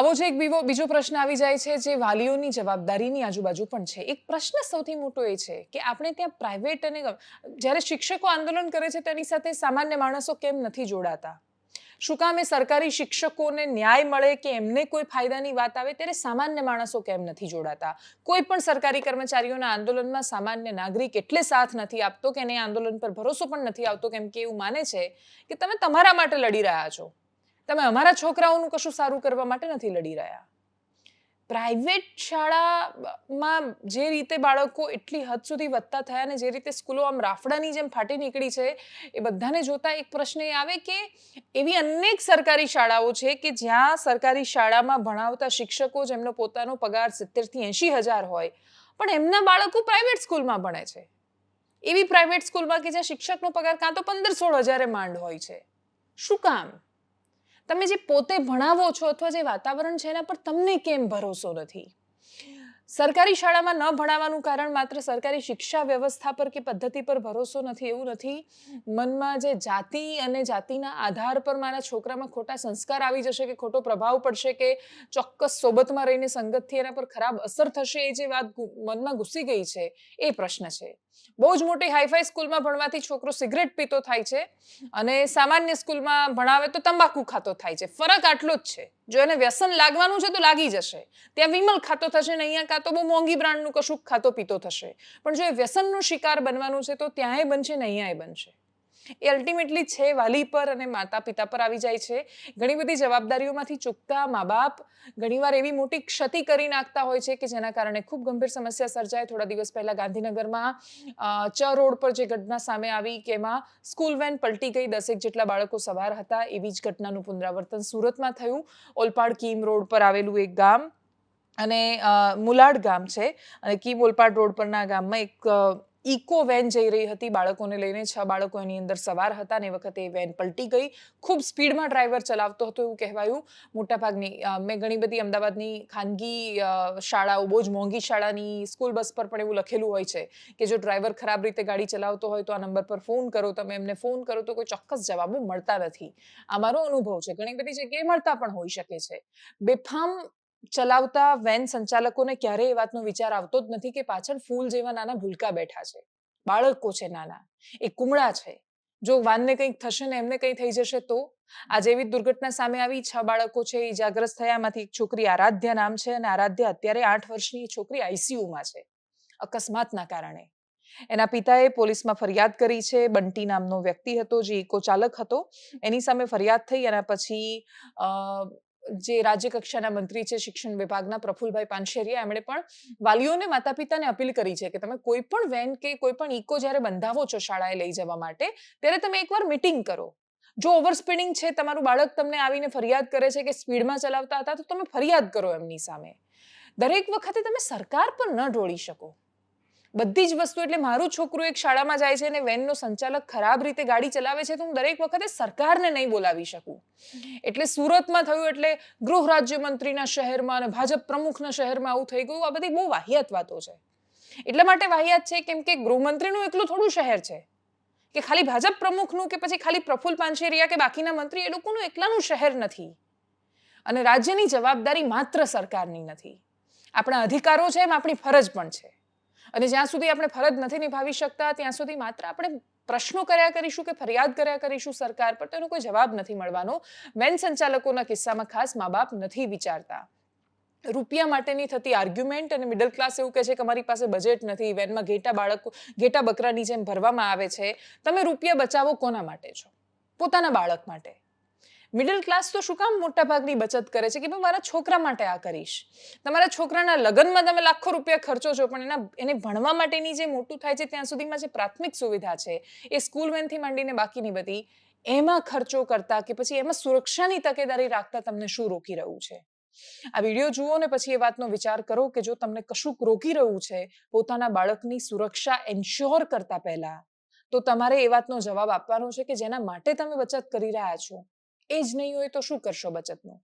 આવો જ એક બીજો પ્રશ્ન આવી જાય છે જે વાલીઓની જવાબદારીની આજુબાજુ પણ છે. એક પ્રશ્ન સૌથી મોટો એ છે કે આપણે ત્યાં પ્રાઇવેટ અને જ્યારે શિક્ષકો આંદોલન કરે છે તેની સાથે સામાન્ય માણસો કેમ નથી જોડાતા? શું કામ એ સરકારી શિક્ષકોને ન્યાય મળે કે એમને કોઈ ફાયદાની વાત આવે ત્યારે સામાન્ય માણસો કેમ નથી જોડાતા? કોઈ પણ સરકારી કર્મચારીઓના આંદોલનમાં સામાન્ય નાગરિક એટલે સાથ નથી આપતો કે એને આંદોલન પર ભરોસો પણ નથી આવતો, કેમ કે એવું માને છે કે તમે તમારા માટે લડી રહ્યા છો. તમે અમારા છોકરાઓનું કશું સારું કરવા માટે નથી લડી રહ્યા. પ્રાઇવેટ શાળામાં જે રીતે બાળકો એટલી હદ સુધી વધતા થયા અને જે રીતે સ્કૂલો આમ રાફડાની જેમ ફાટી નીકળી છે, એ બધાને જોતા એક પ્રશ્ન એ આવે કે એવી અનેક સરકારી શાળાઓ છે કે જ્યાં સરકારી શાળામાં ભણાવતા શિક્ષકો જેમનો પોતાનો પગાર સિત્તેરથી એંશી હજાર હોય, પણ એમના બાળકો પ્રાઇવેટ સ્કૂલમાં ભણે છે. એવી પ્રાઇવેટ સ્કૂલમાં કે જ્યાં શિક્ષકનો પગાર કાં તો પંદર સોળ હજારે માંડ હોય છે. શું કામ? તમે જે પોતે ભણાવો છો અથવા જે વાતાવરણ છે એના પર તમને કેમ ભરોસો નથી? સરકારી શાળામાં ન ભણાવવાનું કારણ માત્ર સરકારી શિક્ષા વ્યવસ્થા પર કે પદ્ધતિ પર ભરોસો નથી, એવું નથી. મનમાં જે જાતિ અને જાતિના આધાર પર મારા છોકરામાં ખોટા સંસ્કાર આવી જશે કે ખોટો પ્રભાવ પડશે કે ચોક્કસ સોબતમાં રહીને સંગતથી એના પર ખરાબ અસર થશે, એ જે વાત મનમાં ઘૂસી ગઈ છે, એ પ્રશ્ન છે. બહુ જ મોટી હાઈફાઈ સ્કૂલમાં ભણવાથી છોકરો સિગરેટ પીતો થાય છે અને સામાન્ય સ્કૂલમાં ભણાવે તો તંબાકુ ખાતો થાય છે. ફરક આટલો જ છે. જો એને વ્યસન લાગવાનું છે તો લાગી જશે. ત્યાં વિમલ ખાતો થશે ને અહીંયા કાં તો બહુ મોંઘી બ્રાન્ડનું કશુંક ખાતો પીતો થશે. પણ જો એ વ્યસનનો શિકાર બનવાનું છે તો ત્યાંય બનશે ને અહીંયાય બનશે. એ અલ્ટિમેટલી છે, વાલી પર અને માતા પિતા પર આવી જાય છે. ઘણી બધી જવાબદારીઓમાંથી ચૂકતા મા બાપ ઘણીવાર એવી મોટી ક્ષતિ કરી નાખતા હોય છે કે જેના કારણે ખૂબ ગંભીર સમસ્યા સર્જાય. થોડા દિવસ પહેલા ગાંધીનગરમાં ચ રોડ પર જે ઘટના સામે આવી કે એમાં સ્કૂલ વેન પલટી ગઈ. દસેક જેટલા બાળકો સવાર હતા. એવી જ ઘટનાનું પુનરાવર્તન સુરતમાં થયું. ઓલપાડ કીમ રોડ પર આવેલું એક ગામ અને મુલાડ ગામ છે. અને કીમ ઓલપાડ રોડ પરના ગામમાં એક ઇકો વેન જઈ રહી હતી, બાળકોને લઈને છ બાળકો એની અંદર સવાર હતા ને એ વખતે એ વેન પલટી ગઈ. ખૂબ સ્પીડમાં ડ્રાઈવર ચલાવતો હતો એવું કહેવાયું. મોટાભાગની મેં ઘણી બધી અમદાવાદની ખાનગી શાળાઓ, બહુ જ મોંઘી શાળાની સ્કૂલ બસ પર પણ એવું લખેલું હોય છે કે જો ડ્રાઈવર ખરાબ રીતે ગાડી ચલાવતો હોય તો આ નંબર પર ફોન કરો, તમે એમને ફોન કરો તો કોઈ ચોક્કસ જવાબો મળતા નથી. આ મારો અનુભવ છે. ઘણી બધી જગ્યાએ મળતા પણ હોઈ શકે છે. બેફામ ચલાવતા વેન સંચાલકોને ક્યારેય એ વાતનો વિચાર આવતો જ નથી કે પાછળ ફૂલ જેવા નાના ભૂલકા બેઠા છે. બાળકો છે નાના. એ કુમળા છે. જો વાનને કંઈક થશે ને એમને કંઈ થઈ જશે તો? આજે એવી દુર્ઘટના સામે આવી. છ બાળકો છે ઇજાગ્રસ્ત થયા. એમાંથી એક છોકરી આરાધ્યા નામ છે અને આરાધ્યા અત્યારે આઠ વર્ષની છોકરી આઈસીયુમાં છે. અકસ્માતના કારણે. એના પિતાએ પોલીસમાં ફરિયાદ કરી છે. બંટી નામનો વ્યક્તિ હતો જે ઇકો ચાલક હતો. એની સામે ફરિયાદ થઈ એના પછી જે રાજ્ય કક્ષાના મંત્રી છે શિક્ષણ વિભાગના પ્રફુલભાઈ પાનશેરિયા એમણે પણ વાલીઓને માતા પિતાને અપીલ કરી છે કે તમે કોઈ પણ વેન કે કોઈ પણ ઇકો જ્યારે બંધાવો છો શાળાએ લઈ જવા માટે, ત્યારે તમે એકવાર મીટિંગ કરો. જો ઓવર સ્પીડિંગ છે, તમારું બાળક તમને આવીને ફરિયાદ કરે છે કે સ્પીડમાં ચલાવતા હતા, તો તમે ફરિયાદ કરો એમની સામે. દરેક વખતે તમે સરકાર પર ન ઢોળી શકો. બધી જ વસ્તુ એટલે મારું છોકરું એક શાળામાં જાય છે અને વેનનો સંચાલક ખરાબ રીતે ગાડી ચલાવે છે તો હું દરેક વખતે સરકારને નહીં બોલાવી શકું. એટલે સુરતમાં થયું એટલે ગૃહ રાજ્યમંત્રીના શહેરમાં અને ભાજપ પ્રમુખના શહેરમાં આવું થઈ ગયું. આ બધી બહુ વાહિયાત વાતો છે. એટલા માટે વાહિયાત છે કેમ કે ગૃહમંત્રીનું એકલું થોડું શહેર છે. કે ખાલી ભાજપ પ્રમુખનું કે પછી ખાલી પ્રફુલ પાનશેરિયા કે બાકીના મંત્રી એ લોકોનું એકલાનું શહેર નથી. અને રાજ્યની જવાબદારી માત્ર સરકારની નથી. આપણા અધિકારો છે એમ આપણી ફરજ પણ છે. અને જ્યાં સુધી આપણે ફરજ નથી નિભાવી શકતા, ત્યાં સુધી માત્ર આપણે પ્રશ્નો કર્યા કરીશું કે ફરિયાદ કર્યા કરીશું સરકાર પર તેનો કોઈ જવાબ નથી મળવાનો. વેન સંચાલકોના કિસ્સામાં ખાસ મા બાપ નથી વિચારતા. રૂપિયા માટેની થતી આર્ગ્યુમેન્ટ અને મિડલ ક્લાસ એવું કહે છે કે અમારી પાસે બજેટ નથી, વેનમાં ઘેટા બાળકો, ઘેટા બકરાની જેમ ભરવામાં આવે છે. તમે રૂપિયા બચાવો કોના માટે છો? પોતાના બાળક માટે. મિડલ ક્લાસ તો શું કામ મોટા ભાગની બચત કરે છે કે ભાઈ મારા છોકરા માટે આ કરીશ? તમારા છોકરાના લગ્નમાં તમે લાખો રૂપિયા ખર્ચો છો, પણ એના, એને ભણવા માટેની જે મોટું થાય છે, ત્યાં સુધીમાં જે પ્રાથમિક સુવિધા છે, એ સ્કૂલ વેનથી માંડીને બાકીની બધી, એમાં ખર્ચો કરતા કે પછી એમાં સુરક્ષાની તકેદારી રાખતા તમને શું રોકી રહ્યું છે? આ વીડિયો જુઓ ને પછી એ વાતનો વિચાર કરો કે જો તમને કશુંક રોકી રહ્યું છે, પોતાના બાળકની સુરક્ષા એન્શ્યોર કરતા પહેલા, તો તમારે એ વાતનો જવાબ આપવાનો છે કે જેના માટે તમે બચત કરી રહ્યા છો. એ જ નહીં હોય તો શું કરશો બચતનું?